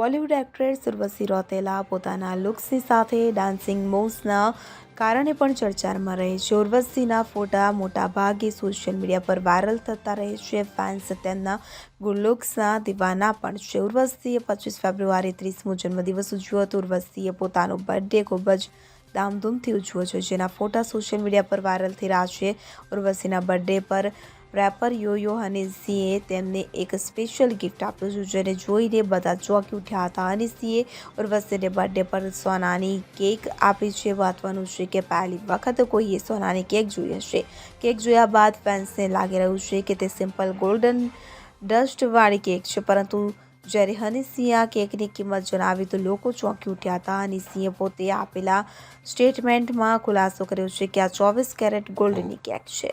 Bollywood actress Urvashi રોતેલા પોતાના લુક્સની સાથે dancing મૂવ્સના કારણે પણ ચર્ચામાં રહે છે. ઉર્વશીના ફોટા મોટાભાગે સોશિયલ મીડિયા પર વાયરલ થતા રહે છે. ફેન્સ તેમના ગુડ લુક્સના દીવાના પણ છે. ઉર્વશીએ પચીસ ફેબ્રુઆરી ત્રીસમો જન્મદિવસ ઉજવ્યો હતો. ઉર્વશીએ પોતાનો બર્થડે ખૂબ જ ધામધૂમથી ઉજવ્યો છે, જેના ફોટા સોશિયલ મીડિયા પર વાયરલ થઈ રહ્યા છે. ઉર્વશીના બર્થડે પર રેપર યોયો હનીસિંહે તેમને એક સ્પેશિયલ ગિફ્ટ આપ્યું છે, જેને જોઈને બધા ચોંકી ઉઠ્યા હતા હનીસિંહે ઉર્વશીને બર્થડે પર સોનાની કેક આપી છે. વાંચવાનું છે કે પહેલી વખત કોઈએ સોનાની કેક જોઈ હશે. કેક જોયા બાદ ફેન્સને લાગી રહ્યું છે કે તે સિમ્પલ ગોલ્ડન ડસ્ટવાળી કેક છે, પરંતુ જ્યારે હનીસિંહે આ કેકની કિંમત જણાવી તો લોકો ચોંકી ઉઠ્યા હતા. હનીસિંહે પોતે આપેલા સ્ટેટમેન્ટમાં ખુલાસો કર્યો છે કે આ ચોવીસ કેરેટ ગોલ્ડની કેક છે.